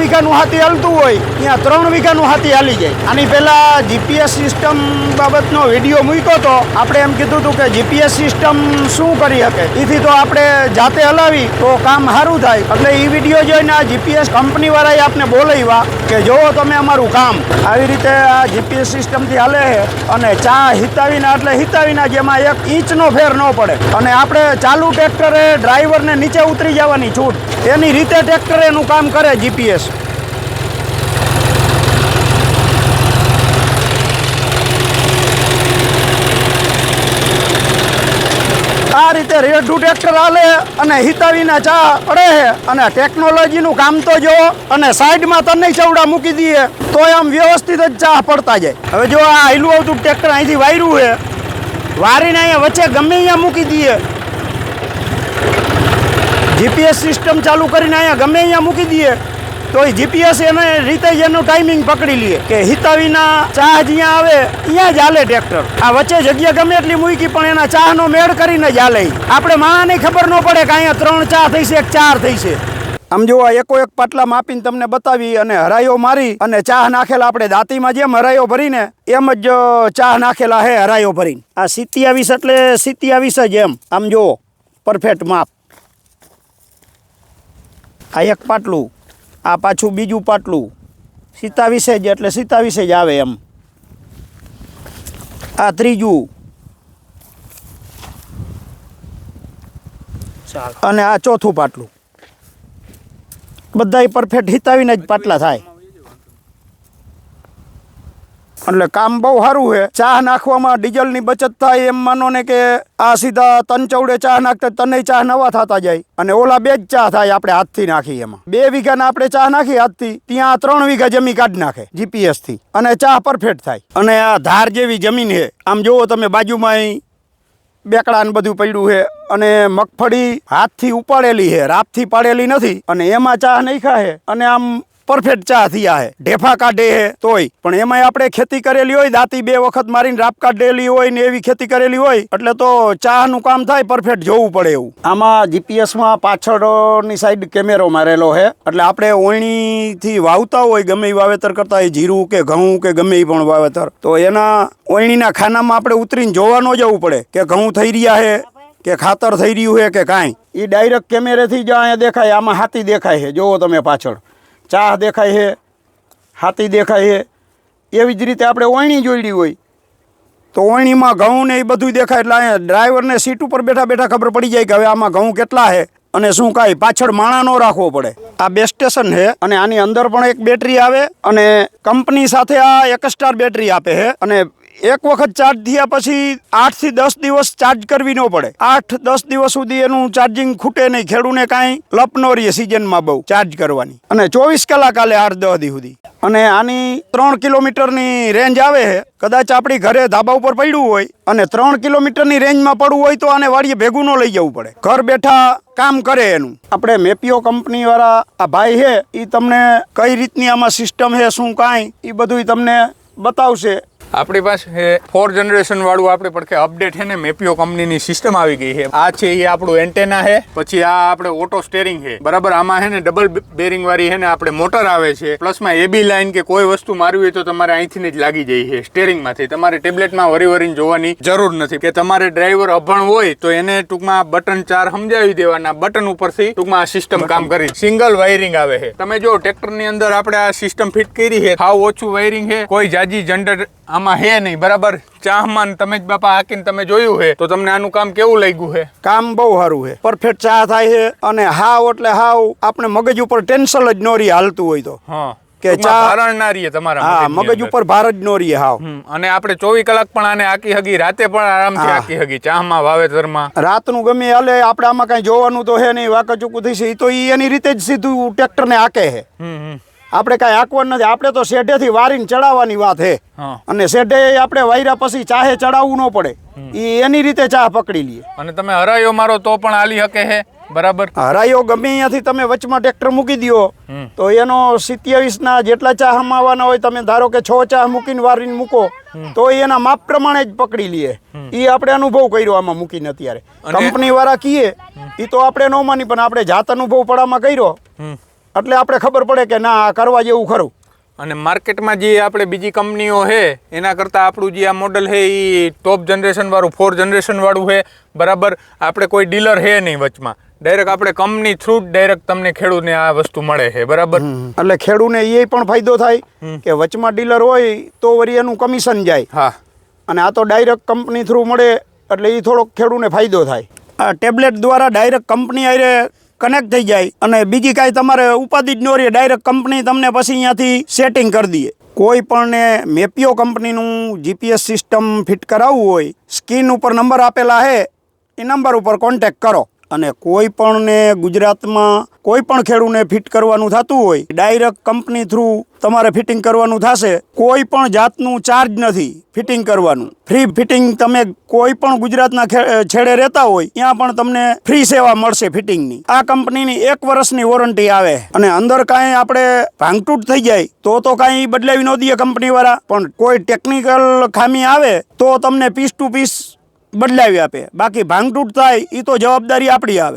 વીઘાનું હાથી હાલતું હોય, ત્યાં ત્રણ વીઘાનું હાથી હાલી જાય. આની પહેલા જીપીએસ સિસ્ટમ બાબતનો વીડિયો મૂક્યો તો આપણે એમ કીધું હતું કે જીપીએસ સિસ્ટમ શું કરી શકે? એથી તો આપણે જાતે હલાવી તો કામ સારું થાય. એટલે એ વીડિયો જોઈને આ જીપીએસ કંપની વાળાએ આપને બોલાવ્યા કે જોવો તમે અમારું કામ. આવી રીતે આ જીપીએસ સિસ્ટમથી હાલે છે અને ચા હિતાવીના એટલે હિતાવીના જેમાં એક ઇંચનો ફેર ન પડે. અને આપણે ચાલુ ટ્રેક્ટરે ડ્રાઈવરને નીચે ઉતરી જવાની છૂટ. એની રીતે ટ્રેક્ટર એનું કામ કરે જીપીએસ આ રીતે રેઢું ટ્રેક્ટર હાલે અને હિતાવીને ચા પડે છે અને ટેકનોલોજીનું કામ તો જો અને સાઈડમાં તને ચવડા મૂકી દઈએ, તો આમ વ્યવસ્થિત જ ચા પડતા જાય. હવે જો આ હાઈલું આવતું ટ્રેક્ટર અહીંથી વાયરું છે વારીને અહીંયા વચ્ચે ગમે અહીંયા મૂકી દઈએ. જીપીએસ સિસ્ટમ ચાલુ કરીને અહીંયા ગમે અહીંયા મૂકી દઈએ. તો એ જીપીએસ એને રીતે એનું ટાઈમિંગ પકડી લઈએ કે હિતાવીના ચા જ્યાં આવે, ત્યાં જ હાલે ટ્રેક્ટર. આ વચ્ચે જગ્યા ગમે એટલી મૂકી, પણ એના ચાહનો મેળ કરીને જ હાલે. આપણે માણાને ખબર ન પડે કે અહીંયા ત્રણ ચા થઈ છે ચાર થઈ છે. આમ જો આ એકો એક પાટલા માપીને તમને બતાવી અને હરાયો મારી અને ચા નાખેલા આપણે દાંતીમાં જેમ હરાયો ભરીને, એમ જ ચા નાખેલા હે હરાયો ભરીને. આ સિત્યાવીસ એટલે સિત્યાવીસ જ એમ. આમ જુઓ પરફેક્ટ માપ. આ એક પાટલું. આ પાછું બીજું પાટલું. વિશે જ એટલે સિત્તાવીસે જ આવે એમ. આ ત્રીજું. અને આ ચોથું પાટલું. બધાય પરફેક્ટ હિતાવીને જ પાટલા થાય. એટલે કામ બહુ સારું છે. ચા નાખવામાં ડીઝલની બચત થાય એમ માનો ને કે આ સીધા તન ચૌડે ચા નાખતા તને ચા નવા થતા જાય. અને ઓલા બે જ ચા થાય આપણે હાથથી નાખી એમાં. બે વીઘાના આપણે ચા નાખી હાથથી, ત્યાં ત્રણ વીઘા જમી કાઢી નાખે જીપીએસથી અને ચા પરફેક્ટ થાય. અને આ ધાર જેવી જમીન છે. આમ જુઓ તમે, બાજુમાં બેકડાને બધું પડ્યું છે. અને મગફળી હાથથી ઉપાડેલી છે. રાપથી પાડેલી નથી. અને એમાં ચા નહીં ખાય અને આમ પરફેક્ટ ચા થયા હે. ઢેફા કાઢે હે તોય. પણ એમાંય આપણે ખેતી કરેલી હોય, દાંતી બે વખત મારીને રાપ કાઢેલી હોય ને એવી ખેતી કરેલી હોય, એટલે તો ચાનું કામ થાય, પરફેક્ટ જોવું પડે એવું. આમાં જીપીએસમાં પાછળની સાઈડ કેમેરો મારેલો છે એટલે આપણે ઓયણીથી વાવતા હોય, ગમે વાવેતર કરતા હોય, જીરું કે ઘઉં કે ગમે પણ વાવેતર. તો એના ઓયણીના ખાનામાં આપણે ઉતરીને જોવા ન જવું પડે કે ઘઉં થઈ રહ્યા છે કે ખાતર થઈ રહ્યું છે કે કાંઈ. એ ડાયરેક્ટ કેમેરેથી જ અહીંયા દેખાય, આમાં હાથી દેખાય છે. જોવો તમે પાછળ. ચા દેખાય છે, હાથી દેખાય છે. એવી જ રીતે આપણે ઓયણી જોઈડી હોય. તો ઓયણીમાં ઘઉં ને એ બધું દેખાય એટલે અહીંયા ડ્રાઈવરને સીટ ઉપર બેઠા બેઠા ખબર પડી જાય કે હવે આમાં ઘઉં કેટલા છે અને શું કાંઈ. પાછળ માણા ન રાખવો પડે. આ બે સ્ટેશન છે અને આની અંદર પણ એક બેટરી આવે અને કંપની સાથે આ એક સ્ટાર બેટરી આપે છે અને એક વખત ચાર્જ થયા પછી આઠથી દસ દિવસ ચાર્જ કરવી ન પડે. આઠ, દસ દિવસ સુધી એનું ચાર્જિંગ ખૂટે નહીં, ખેડૂને કાંઈ લપ ન રહીએ સિઝનમાં બહુ ચાર્જ કરવાની. અને ચોવીસ કલાક આલે આઠ દસ સુધી. અને આની ત્રણ કિલોમીટરની રેન્જ આવે છે. કદાચ આપણી ઘરે ધાબા ઉપર પડ્યું હોય અને ત્રણ કિલોમીટરની રેન્જમાં પડવું હોય તો આને વાડીએ ભેગું ન લઈ જવું પડે. ઘર બેઠા કામ કરે એનું. આપણે મેપીઓ કંપની વાળા આ ભાઈ છે એ તમને કઈ રીતની આમાં સિસ્ટમ છે, શું કાંઈ એ બધું તમને બતાવશે. આપણી પાસે ફોર જનરેશન વાળું આપણે પડખે અપડેટ છે ને મેપિયો કંપનીની સિસ્ટમ આવી ગઈ છે. આ છે એ આપણું એન્ટેના છે. પછી આ આપણે ઓટો સ્ટેરિંગ છે. બરાબર આમાં છે ને ડબલ બેરિંગ વાળી છે ને આપણે મોટર આવે છે. પ્લસમાં એબી લાઈન કે કોઈ વસ્તુ મારવી હોય તો તમારે અહીંથી જ લાગી જાય છે સ્ટેરિંગમાંથી તમારે ટેબ્લેટમાં વરી વરીને જોવાની જરૂર નથી. કે તમારે ડ્રાઈવર અભણ હોય તો એને ટૂંકમાં બટન ચાર સમજાવી દેવાના. બટન ઉપરથી ટૂંકમાં આ સિસ્ટમ કામ કરી. સિંગલ વાયરિંગ આવે છે. તમે જો ટ્રેક્ટરની અંદર આપણે આ સિસ્ટમ ફિટ કરી છે હાવ ઓછું વાયરિંગ છે કોઈ જાજી જનરેટર આમાં હે નહીં બરાબર? ચાહમાન તમે જ બાપા હાકીને તમે જોયું હે. તો તમને આનું કામ કેવું લાગ્યું છે કામ બહુ સારું હે. પરફેક્ટ ચા થાય છે અને હાવ એટલે હાવ આપણે મગજ ઉપર ટેન્શન જ ન રહી હાલતું હોય તો. હા. કે ચા- ના રહીએ તમારા હા મગજ ઉપર ભાર જ ન રહીએ હાવ. અને આપણે ચોવીસ કલાક પણ આને આકી હગી રાતે પણ આરામથી હા. આકી હગી ચાહમાં વાવેતરમાં. રાતનું ગમે હાલે આપણે આમાં કઈ જોવાનું તો હે નહીં વાકાચૂકું થઈ છે તો એની રીતે જ સીધું ટ્રેક્ટરને આકે હે. હમ હમ. આપણે કાંઈ આંકવાનું નથી. આપણે તો શેઢેથી વારીને ચડાવવાની વાત છે અને શેઢે આપણે વાયરા પછી ચાહે ચડાવવું ન પડે. એ એની રીતે ચા પકડી લઈએ. અને તમે હરાયો મારો તો પણ આલી હકે હે? બરાબર? હરાયો ગમે અહીંયાથી તમે વચમાં ટ્રેક્ટર મૂકી દો તો એનો સિત્યાવીસના જેટલા ચા હમાવાના હોય તમે ધારો કે છ ચા મૂકીને વારીને મૂકો તો એના માપ પ્રમાણે જ પકડી લઈએ એ આપણે અનુભવ કર્યો આમાં મૂકીને અત્યારે. કંપની વાળા કીએ એ તો આપણે ન માની પણ આપણે જાત અનુભવ પડામાં કર્યો. એટલે આપણે ખબર પડે કે ના આ કરવા જેવું ખરું. અને માર્કેટમાં જે આપણે બીજી કંપનીઓ છે એના કરતાં આપણું જે આ મોડલ છે એ ટોપ જનરેશનવાળું ફોર જનરેશનવાળું છે બરાબર? આપણે કોઈ ડીલર છે નહીં વચમાં. ડાયરેક્ટ આપણે કંપની થ્રુ જ ડાયરેક્ટ તમને ખેડૂતને આ વસ્તુ મળે છે બરાબર? એટલે ખેડૂને એ પણ ફાયદો થાય કે વચમાં ડીલર હોય તો વરી એનું કમિશન જાય. હા. અને આ તો ડાયરેક્ટ કંપની થ્રુ મળે એટલે એ થોડોક ખેડૂને ફાયદો થાય. આ ટેબ્લેટ દ્વારા ડાયરેક્ટ કંપની આરે કનેક્ટ થઈ જાય અને બીજી કાંઈ તમારે ઉપાધિ જ ન રહે ડાયરેક્ટ કંપની તમને પછી અહીંયાથી સેટિંગ કરી દઈએ કોઈ પણને મેપિયો કંપનીનું જીપીએસ સિસ્ટમ ફિટ કરાવવું હોય સ્ક્રીન ઉપર નંબર આપેલા છે એ નંબર ઉપર કોન્ટેક્ટ કરો. અને કોઈ પણને ગુજરાતમાં કોઈ પણ ખેડૂને ફિટ કરવાનું થતું હોય, ડાયરેક્ટ કંપની થ્રુ તમારે ફિટિંગ કરવાનું થશે, કોઈ પણ જાતનું ચાર્જ નથી ફિટિંગ કરવાનું. ફ્રી ફિટિંગ તમે કોઈ પણ ગુજરાતના છેડે રહેતા હોય, ત્યાં પણ તમને ફ્રી સેવા મળશે ફિટિંગની. આ કંપનીની એક વર્ષની વોરંટી આવે અને અંદર કાંઈ આપણે ભાંગતૂટ થઈ જાય, તો તો કાંઈ બદલાવી ન દઈએ કંપનીવાળા. પણ કોઈ ટેકનિકલ ખામી આવે, તો તમને પીસ ટુ પીસ બદલાવી આપે. બાકી ભાંગતૂટ થાય એ તો જવાબદારી આપણી આવે.